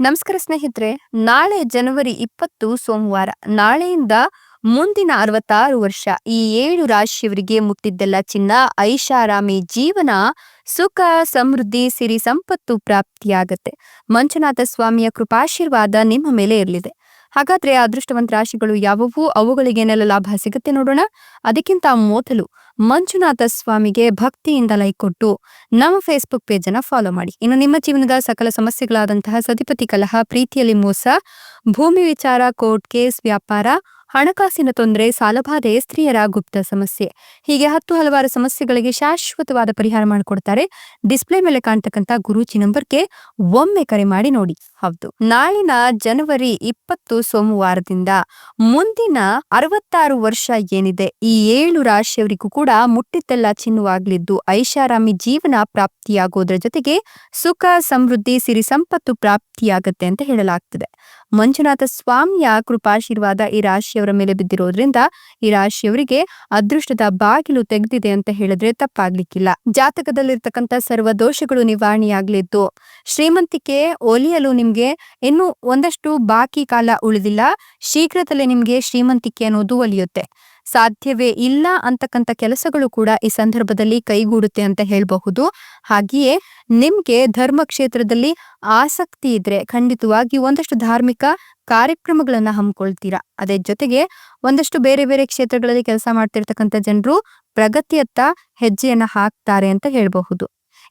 ನಮಸ್ಕಾರ ಸ್ನೇಹಿತರೆ, ನಾಳೆ ಜನವರಿ ಇಪ್ಪತ್ತು ಸೋಮವಾರ, ನಾಳೆಯಿಂದ ಮುಂದಿನ ಅರವತ್ತಾರು ವರ್ಷ, ಈ ಏಳು ರಾಶಿಯವರಿಗೆ ಮುಟ್ಟಿದ್ದೆಲ್ಲ ಚಿನ್ನ, ಐಷಾರಾಮಿ ಜೀವನ ಸುಖ, ಸಮೃದ್ಧಿ, ಸಿರಿ ಸಂಪತ್ತು ಪ್ರಾಪ್ತಿಯಾಗತ್ತೆ. ಮಂಜುನಾಥ ಸ್ವಾಮಿಯ ಕೃಪಾಶೀರ್ವಾದ ನಿಮ್ಮ ಮೇಲೆ ಇರಲಿದೆ. ಹಾಗಾದ್ರೆ ಅದೃಷ್ಟವಂತ ರಾಶಿಗಳು ಯಾವುವು? ಅವುಗಳಿಗೆ ಏನೆಲ್ಲ ಲಾಭ ಸಿಗುತ್ತೆ ನೋಡೋಣ. ಅದಕ್ಕಿಂತ ಮೊದಲು ಮಂಜುನಾಥ ಸ್ವಾಮಿಗೆ ಭಕ್ತಿಯಿಂದ ಲೈಕ್ ಕೊಟ್ಟು ನಮ್ಮ ಫೇಸ್ಬುಕ್ ಪೇಜ್ ಅನ್ನ ಫಾಲೋ ಮಾಡಿ. ಇನ್ನು ನಿಮ್ಮ ಜೀವನದ ಸಕಲ ಸಮಸ್ಯೆಗಳಾದಂತಹ ಸತಿಪತಿ ಕಲಹ, ಪ್ರೀತಿಯಲ್ಲಿ ಮೋಸ, ಭೂಮಿ ವಿಚಾರ ಕೋರ್ಟ್ ಕೇಸ್ ವ್ಯಾಪಾರ, ಹಣಕಾಸಿನ ತೊಂದರೆ, ಸಾಲಬಾಧೆ, ಸ್ತ್ರೀಯರ ಗುಪ್ತ ಸಮಸ್ಯೆ, ಹೀಗೆ ಹತ್ತು ಹಲವಾರು ಸಮಸ್ಯೆಗಳಿಗೆ ಶಾಶ್ವತವಾದ ಪರಿಹಾರ ಮಾಡಿಕೊಡ್ತಾರೆ. ಡಿಸ್ಪ್ಲೇ ಮೇಲೆ ಕಾಣ್ತಕ್ಕಂಥ ಗುರೂಜಿ ನಂಬರ್ಗೆ ಒಮ್ಮೆ ಕರೆ ಮಾಡಿ ನೋಡಿ. ಹೌದು. ನಾಳಿನ ಜನವರಿ ಇಪ್ಪತ್ತು ಸೋಮವಾರದಿಂದ ಮುಂದಿನ ಅರವತ್ತಾರು ವರ್ಷ ಏನಿದೆ, ಈ ಏಳು ರಾಶಿಯವರಿಗೂ ಕೂಡ ಮುಟ್ಟಿದ್ದೆಲ್ಲ ಚಿನ್ನುವಾಗ್ಲಿದ್ದು ಐಷಾರಾಮಿ ಜೀವನ ಪ್ರಾಪ್ತಿಯಾಗೋದ್ರ ಜೊತೆಗೆ ಸುಖ ಸಮೃದ್ಧಿ ಸಿರಿ ಸಂಪತ್ತು ಪ್ರಾಪ್ತಿಯಾಗತ್ತೆ ಅಂತ ಹೇಳಲಾಗ್ತದೆ. ಮಂಜುನಾಥ ಸ್ವಾಮಿಯ ಕೃಪಾಶೀರ್ವಾದ ಈ ರಾಶಿಯವರ ಮೇಲೆ ಬಿದ್ದಿರೋದ್ರಿಂದ ಈ ರಾಶಿಯವರಿಗೆ ಅದೃಷ್ಟದ ಬಾಗಿಲು ತೆಗೆದಿದೆ ಅಂತ ಹೇಳಿದ್ರೆ ತಪ್ಪಾಗ್ಲಿಕ್ಕಿಲ್ಲ. ಜಾತಕದಲ್ಲಿರ್ತಕ್ಕಂಥ ಸರ್ವ ದೋಷಗಳು ನಿವಾರಣೆಯಾಗ್ಲಿದ್ದು, ಶ್ರೀಮಂತಿಕೆ ಒಲಿಯಲು ನಿಮ್ಗೆ ಇನ್ನು ಒಂದಷ್ಟು ಬಾಕಿ ಕಾಲ ಉಳಿದಿಲ್ಲ. ಶೀಘ್ರದಲ್ಲೇ ನಿಮ್ಗೆ ಶ್ರೀಮಂತಿಕೆ ಅನ್ನೋದು ಒಲಿಯುತ್ತೆ. ಸಾಧ್ಯವೇ ಇಲ್ಲ ಅಂತಕ್ಕಂಥ ಕೆಲಸಗಳು ಕೂಡ ಈ ಸಂದರ್ಭದಲ್ಲಿ ಕೈಗೂಡುತ್ತೆ ಅಂತ ಹೇಳಬಹುದು. ಹಾಗೆಯೇ ನಿಮ್ಗೆ ಧರ್ಮ ಕ್ಷೇತ್ರದಲ್ಲಿ ಆಸಕ್ತಿ ಇದ್ರೆ ಖಂಡಿತವಾಗಿ ಒಂದಷ್ಟು ಧಾರ್ಮಿಕ ಕಾರ್ಯಕ್ರಮಗಳನ್ನ ಹಮ್ಮಿಕೊಳ್ತೀರಾ? ಅದೇ ಜೊತೆಗೆ ಒಂದಷ್ಟು ಬೇರೆ ಬೇರೆ ಕ್ಷೇತ್ರಗಳಲ್ಲಿ ಕೆಲಸ ಮಾಡ್ತಿರ್ತಕ್ಕಂಥ ಜನರು ಪ್ರಗತಿಯತ್ತ ಹೆಜ್ಜೆಯನ್ನ ಹಾಕ್ತಾರೆ ಅಂತ ಹೇಳಬಹುದು.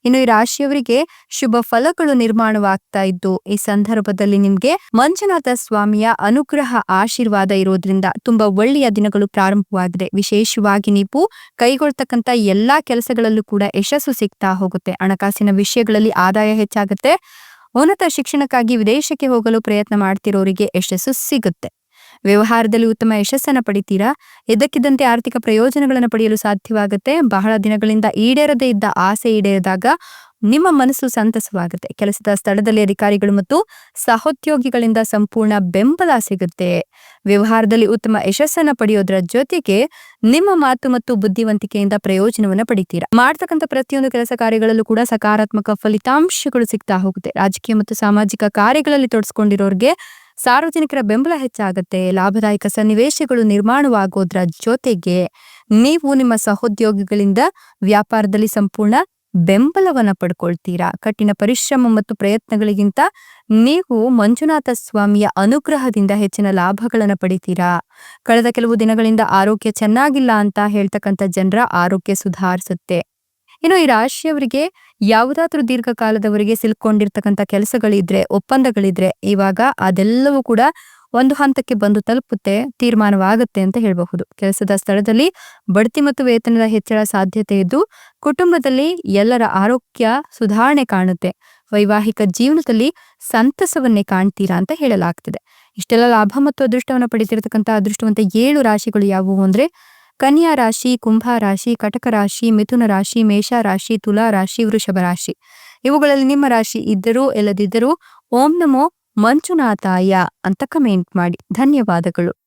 ಇನ್ನು ಈ ರಾಶಿಯವರಿಗೆ ಶುಭ ಫಲಗಳು ನಿರ್ಮಾಣವಾಗ್ತಾ ಇದ್ದು, ಈ ಸಂದರ್ಭದಲ್ಲಿ ನಿಮ್ಗೆ ಮಂಜುನಾಥ ಸ್ವಾಮಿಯ ಅನುಗ್ರಹ ಆಶೀರ್ವಾದ ಇರೋದ್ರಿಂದ ತುಂಬಾ ಒಳ್ಳೆಯ ದಿನಗಳು ಪ್ರಾರಂಭವಾಗಿದೆ ವಿಶೇಷವಾಗಿ ನೀವು ಕೈಗೊಳ್ತಕ್ಕಂತ ಎಲ್ಲಾ ಕೆಲಸಗಳಲ್ಲೂ ಕೂಡ ಯಶಸ್ಸು ಸಿಗ್ತಾ ಹೋಗುತ್ತೆ. ಹಣಕಾಸಿನ ವಿಷಯಗಳಲ್ಲಿ ಆದಾಯ ಹೆಚ್ಚಾಗುತ್ತೆ. ಉನ್ನತ ಶಿಕ್ಷಣಕ್ಕಾಗಿ ವಿದೇಶಕ್ಕೆ ಹೋಗಲು ಪ್ರಯತ್ನ ಮಾಡ್ತಿರೋರಿಗೆ ಯಶಸ್ಸು ಸಿಗುತ್ತೆ. ವ್ಯವಹಾರದಲ್ಲಿ ಉತ್ತಮ ಯಶಸ್ಸನ್ನು ಪಡಿತೀರಾ? ಎದಕ್ಕಿದ್ದಂತೆ ಆರ್ಥಿಕ ಪ್ರಯೋಜನಗಳನ್ನು ಪಡೆಯಲು ಸಾಧ್ಯವಾಗುತ್ತೆ? ಬಹಳ ದಿನಗಳಿಂದ ಈಡೇರದೇ ಇದ್ದ ಆಸೆ ಈಡೇರಿದಾಗ ನಿಮ್ಮ ಮನಸ್ಸು ಸಂತಸವಾಗುತ್ತೆ. ಕೆಲಸದ ಸ್ಥಳದಲ್ಲಿ ಅಧಿಕಾರಿಗಳು ಮತ್ತು ಸಹೋದ್ಯೋಗಿಗಳಿಂದ ಸಂಪೂರ್ಣ ಬೆಂಬಲ ಸಿಗುತ್ತೆ. ವ್ಯವಹಾರದಲ್ಲಿ ಉತ್ತಮ ಯಶಸ್ಸನ್ನು ಪಡೆಯೋದ್ರ ಜೊತೆಗೆ ನಿಮ್ಮ ಮಾತು ಮತ್ತು ಬುದ್ಧಿವಂತಿಕೆಯಿಂದ ಪ್ರಯೋಜನವನ್ನು ಪಡಿತೀರಾ? ಮಾಡ್ತಕ್ಕಂಥ ಪ್ರತಿಯೊಂದು ಕೆಲಸ ಕಾರ್ಯಗಳಲ್ಲೂ ಕೂಡ ಸಕಾರಾತ್ಮಕ ಫಲಿತಾಂಶಗಳು ಸಿಗ್ತಾ ಹೋಗುತ್ತೆ. ರಾಜಕೀಯ ಮತ್ತು ಸಾಮಾಜಿಕ ಕಾರ್ಯಗಳಲ್ಲಿ ತೊಡಸ್ಕೊಂಡಿರೋರಿಗೆ ಸಾರ್ವಜನಿಕರ ಬೆಂಬಲ ಹೆಚ್ಚಾಗುತ್ತೆ, ಲಾಭದಾಯಕ ಸನ್ನಿವೇಶಗಳು ನಿರ್ಮಾಣವಾಗೋದ್ರ ಜೊತೆಗೆ ನೀವು ನಿಮ್ಮ ಸಹೋದ್ಯೋಗಿಗಳಿಂದ ವ್ಯಾಪಾರದಲ್ಲಿ ಸಂಪೂರ್ಣ ಬೆಂಬಲವನ್ನ ಪಡ್ಕೊಳ್ತೀರಾ? ಕಠಿಣ ಪರಿಶ್ರಮ ಮತ್ತು ಪ್ರಯತ್ನಗಳಿಗಿಂತ ನೀವು ಮಂಜುನಾಥ ಸ್ವಾಮಿಯ ಅನುಗ್ರಹದಿಂದ ಹೆಚ್ಚಿನ ಲಾಭಗಳನ್ನು ಪಡಿತೀರಾ? ಕಳೆದ ಕೆಲವು ದಿನಗಳಿಂದ ಆರೋಗ್ಯ ಚೆನ್ನಾಗಿಲ್ಲ ಅಂತ ಹೇಳ್ತಕ್ಕಂಥ ಜನರ ಆರೋಗ್ಯ ಸುಧಾರಿಸುತ್ತೆ. ಇನ್ನು ಈ ರಾಶಿಯವರಿಗೆ ಯಾವುದಾದ್ರೂ ದೀರ್ಘಕಾಲದವರೆಗೆ ಸಿಲ್ಕೊಂಡಿರ್ತಕ್ಕಂಥ ಕೆಲಸಗಳಿದ್ರೆ, ಒಪ್ಪಂದಗಳಿದ್ರೆ, ಇವಾಗ ಅದೆಲ್ಲವೂ ಕೂಡ ಒಂದು ಹಂತಕ್ಕೆ ಬಂದು ತಲುಪುತ್ತೆ, ತೀರ್ಮಾನವಾಗುತ್ತೆ ಅಂತ ಹೇಳಬಹುದು. ಕೆಲಸದ ಸ್ಥಳದಲ್ಲಿ ಬಡ್ತಿ ಮತ್ತು ವೇತನದ ಹೆಚ್ಚಳ ಸಾಧ್ಯತೆ ಇದ್ದು, ಕುಟುಂಬದಲ್ಲಿ ಎಲ್ಲರ ಆರೋಗ್ಯ ಸುಧಾರಣೆ ಕಾಣುತ್ತೆ. ವೈವಾಹಿಕ ಜೀವನದಲ್ಲಿ ಸಂತಸವನ್ನೇ ಕಾಣ್ತೀರಾ ಅಂತ ಹೇಳಲಾಗ್ತದೆ. ಇಷ್ಟೆಲ್ಲ ಲಾಭ ಮತ್ತು ಅದೃಷ್ಟವನ್ನು ಪಡಿತಿರತಕ್ಕಂಥ ಅದೃಷ್ಟವಂತ ಏಳು ರಾಶಿಗಳು ಯಾವುವು ಅಂದ್ರೆ ಕನ್ಯಾ ರಾಶಿ, ಕುಂಭ ರಾಶಿ, ಕಟಕ ರಾಶಿ, ಮಿಥುನ ರಾಶಿ, ಮೇಷ ರಾಶಿ, ತುಲಾ ರಾಶಿ, ವೃಷಭ ರಾಶಿ. ಇವುಗಳಲ್ಲಿ ನಿಮ್ಮ ರಾಶಿ ಇದ್ದರೂ ಇಲ್ಲದಿದ್ದರೂ ಓಂ ನಮೋ ಮಂಜುನಾಥಾಯ ಅಂತ ಕಮೆಂಟ್ ಮಾಡಿ. ಧನ್ಯವಾದಗಳು.